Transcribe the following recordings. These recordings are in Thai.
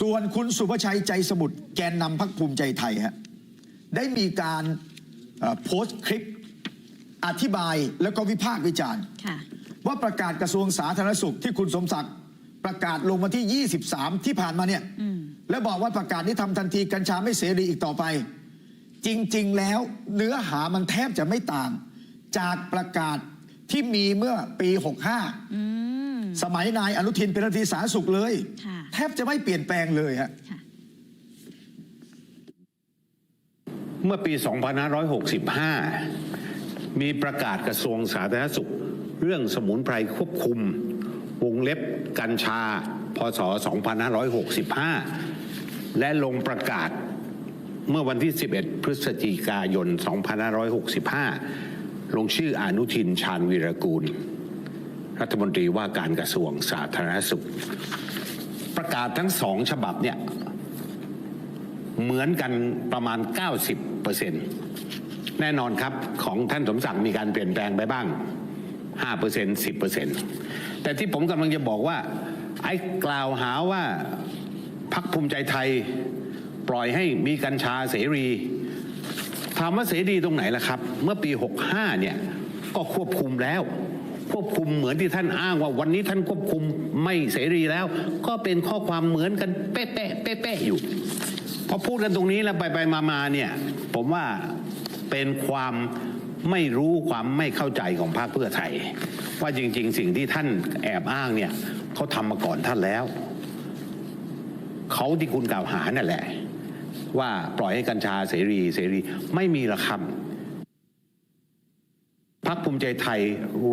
ส่วนคุณสุภชัยใจสมุทรแกนนำพักภูมิใจไทยฮะได้มีการเอ่อโพสต์คลิปอธิบายแล้วก็วิพากษ์วิจารณ์ค่ะว่าประกาศกระทรวงสาธารณสุขที่คุณสมศักดิ์ประกาศลงวันที่ 23 ที่ผ่านมาเนี่ยอืมและบอกว่าประกาศนี้ทำทันทีกัญชาไม่เสรีอีกต่อไป จริงๆแล้วเนื้อหามันแทบจะไม่ต่าง จากประกาศที่มีเมื่อปีอืม65 สมัยนายอนุทินเป็นรัฐมนตรีสาธารณสุขเลยค่ะ แทบจะไม่เปลี่ยนแปลงเลยฮะค่ะเมื่อปี 2565 มีประกาศกระทรวงสาธารณสุข เรื่องสมุนไพรควบคุม วงเล็บกัญชา พศ 2565 และลงประกาศเมื่อวันที่ 11 พฤศจิกายน 2565 ลงชื่ออนุทินชาญวีรกูล รัฐมนตรีว่าการกระทรวงสาธารณสุขประ กาศทั้งสองฉบับเนี่ยเหมือนกันประมาณ 90%แน่นอนครับของท่านสมศักดิ์มีการเปลี่ยนแปลงไปบ้าง5% 10%แต่ที่ผมกำลังจะบอกว่า ไอ้กล่าวหาว่าพักภูมิใจไทยปล่อยให้มีกัญชาเสรีถามว่าเสรีตรงไหนล่ะครับ เมื่อปี 65เนี่ยก็ควบคุมแล้ว ควบคุมเหมือนที่ท่านอ้างว่าวันนี้ท่านควบคุมไม่เสรีแล้ว ก็เป็นข้อความเหมือนกันเป๊ะๆเป๊ะๆอยู่พอพูดกันตรงนี้แล้วไปไปมามาเนี่ยผมว่าเป็นความไม่รู้ความไม่เข้าใจของพรรคเพื่อไทย ว่าจริง ๆ สิ่งที่ท่านแอบอ้างเนี่ยเขาทำมาก่อนท่านแล้วเขาที่คุณกล่าวหานั่นแหละ ว่าปล่อยให้กัญชาเสรีเสรีไม่มีรอกครับ พักภูมิใจไทย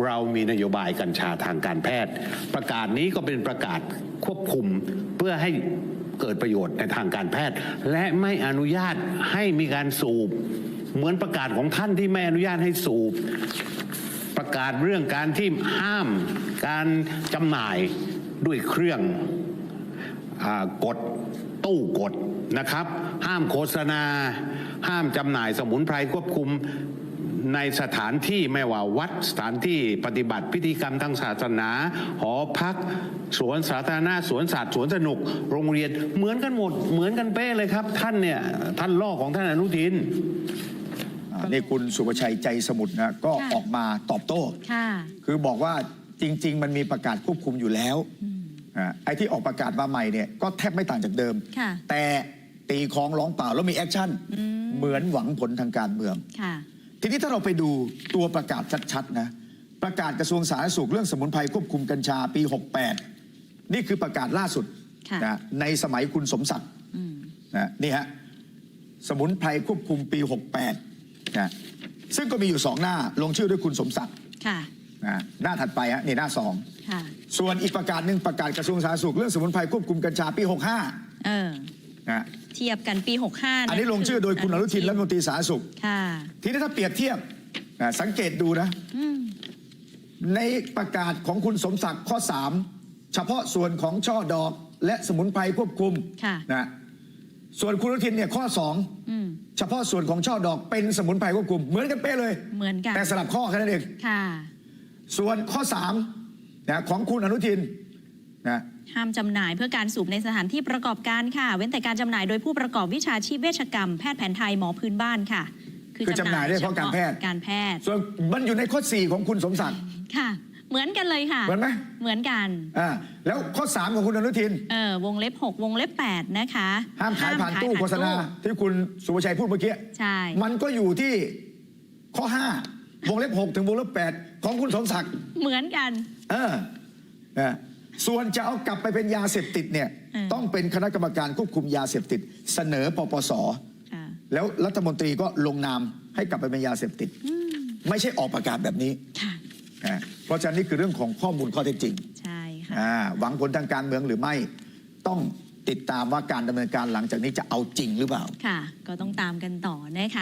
เรามีนโยบายกัญชาทางการแพทย์ ประกาศนี้ก็เป็นประกาศควบคุมเพื่อให้เกิดประโยชน์ในทางการแพทย์ และไม่อนุญาตให้มีการสูบ เหมือนประกาศของท่านที่ไม่อนุญาตให้สูบ ประกาศเรื่องการที่ห้ามการจำหน่ายด้วยเครื่องอกดตู้กดนะครับ ห้ามโฆษณา ห้ามจำหน่ายสมุนไพรควบคุม ในสถานที่ไม่ว่าวัดสถานที่ปฏิบัติพิธีกรรมทางศาสนา หอพัก สวนสาธารณะสวนสัตว์สวนสนุก โรงเรียนเหมือนกันหมด เหมือนกันเป๊ะเลยครับ ท่านเนี่ยท่านล่อของท่านอนุทินอ่านี่คุณสุภชัยใจสมุทรนะก็ค่ะออกมาตอบโต้ค่ะคือบอกว่าจริง ๆ มันมีประกาศควบคุมอยู่แล้วอ่าไอ้ที่ออกประกาศมาใหม่เนี่ยก็แทบไม่ต่างจากเดิมค่ะแต่ตีคล้องร้องเปล่าแล้วมีแอคชั่น เหมือนหวังผลทางการเมืองค่ะ ทีนี้ถ้าเราไปดูตัวประกาศชัดๆนะประกาศกระทรวงสาธารณสุขเรื่องสมุนไพรควบคุมกัญชาปี 68 นี่คือประกาศล่าสุดค่ะนะในสมัยคุณสมศักดิ์อืมนะนี่ฮะสมุนไพรควบคุมปี 68นะซึ่งก็มีอยู่สองหน้าลงชื่อด้วยคุณสมศักดิ์ค่ะนะหน้าถัดไปฮะนี่หน้าสองค่ะส่วนอีกประกาศหนึ่งประกาศกระทรวงสาธารณสุขเรื่องสมุนไพรควบคุมกัญชาปี 65เออนะ เทียบกันปี 65อันนี้ลงชื่อโดยคุณอนุทินรัฐมนตรีสาธารณสุข ค่ะ ทีนี้ถ้าเปรียบเทียบนะสังเกตดูนะ อืม ในประกาศของคุณสมศักดิ์ข้อ 3 เฉพาะส่วนของช่อดอกและสมุนไพรควบคุมค่ะ นะส่วนคุณอนุทินเนี่ยข้อ อืม 2 เฉพาะส่วนของช่อดอกเป็นสมุนไพรควบคุม เหมือนกันเป๊ะเลย เหมือนกัน แต่สลับข้อแค่นั้นเอง ค่ะ ส่วนข้อ3นะของคุณอนุทินนะ ห้ามจำหน่ายเพื่อการสูบในสถานที่ประกอบการค่ะ เว้นแต่การจำหน่ายโดยผู้ประกอบวิชาชีพเวชกรรม แพทย์แผนไทยหมอพื้นบ้านค่ะ คือจำหน่ายได้เฉพาะการแพทย์การแพทย์ส่วนมันอยู่ในข้อ 4 ของคุณสมศักดิ์ค่ะเหมือนกันเลยค่ะ เหมือนไหมเหมือนกันอ่าแล้วข้อ 3 ของคุณอนุทินเออวงเล็บ 6 วงเล็บ 8 นะคะ ห้ามขายผ่านตู้ขยโฆษณาผ่นที่คุณสุภชัยพูดเมื่อกี้ใช่มันก็อยู่ที่ข้อ 5 วงเล็บ 6 ถึงวงเล็บ 8 ของคุณสมศักดิ์เหมือนกัน เออนะ ส่วนจะเอากลับไปเป็นยาเสพติดเนี่ยอืม ต้องเป็นคณะกรรมการควบคุมยาเสพติด เสนอปปส ค่ะแล้วรัฐมนตรีก็ลงนามให้กลับไปเป็นยาเสพติด อืมไม่ใช่ออกประกาศแบบนี้ค่ะ นะเพราะฉะนั้นนี่คือเรื่องของข้อมูลข้อเท็จจริงใช่ค่ะ อ่าหวังผลทางการเมืองหรือไม่ต้องติดตามว่าการดำเนินการหลังจากนี้จะเอาจริงหรือเปล่า ค่ะ ก็ต้องตามกันต่อนะคะ